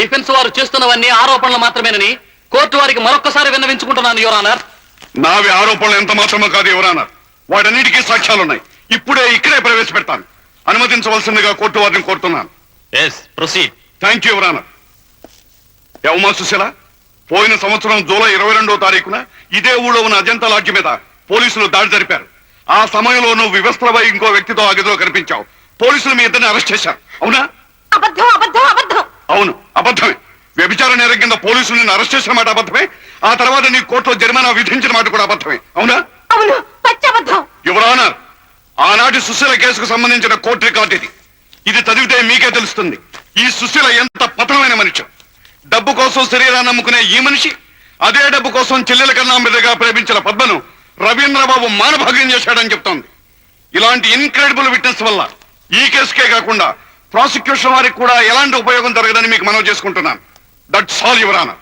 Defence వారు చేస్తున్నవన్నీ ఆరోపణలు మాత్రమేనని కోర్టు వారికి మరొక్కసారి విన్నవించుకుంటున్నాను యువర్ ఆనర్ నావి ఆరోపణలు ఎంత మాత్రమో కాదు ఎవరన్నారు వాటన్నిటికీ సాక్ష్యాలున్నాయి. ఇప్పుడే ఇక్కడే ప్రవేశపెడతాను. అనుమతించవలసిందిగా కోర్టు వారిని కోరుతున్నాను. ఎస్ ప్రొసీడ్ థ్యాంక్ యూ ఎవరన్నారు యవమా సుశీల పోయిన సంవత్సరం జూలై ఇరవై రెండో తారీఖున ఇదే ఊళ్ళో ఉన్న అజంతా లాడ్జి మీద పోలీసులు దాడి జరిపారు. ఆ సమయంలో నువ్వు వివస్త్రపై ఇంకో వ్యక్తితో ఆ గదిలో కనిపించావు. పోలీసులు మీ ఇద్దరిని అరెస్ట్ చేశారు. అవునా? అవును అబద్ధమే. వ్యభిచార నేరం కింద పోలీసులు నిన్ను అరెస్ట్ చేసిన మాట అబద్ధమే. ఆ తర్వాత నీ కోర్టులో జరిమానా విధించిన మాట కూడా అబద్ధమే. అవునా? అవును ఆనాటి సుశీల కేసుకు సంబంధించిన కోర్టు రికార్డు ఇది. ఇది చదివితే మీకే తెలుస్తుంది. ఈ సుశీల ఎంత పతనమైన మనిషి. డబ్బు కోసం శరీరాన్ని అమ్ముకునే ఈ మనిషి అదే డబ్బు కోసం చెల్లెల కన్నా మీదుగా ప్రేమించిన పద్మను రవీంద్రబాబు మానభాగ్యం చేశాడని చెప్తోంది. ఇలాంటి ఇన్క్రెడిబుల్ విట్నెస్ వల్ల ఈ కేసుకే కాకుండా ప్రాసిక్యూషన్ వారికి కూడా ఎలాంటి ఉపయోగం జరగదని మీకు మనవి చేసుకుంటున్నాను. That's all your honour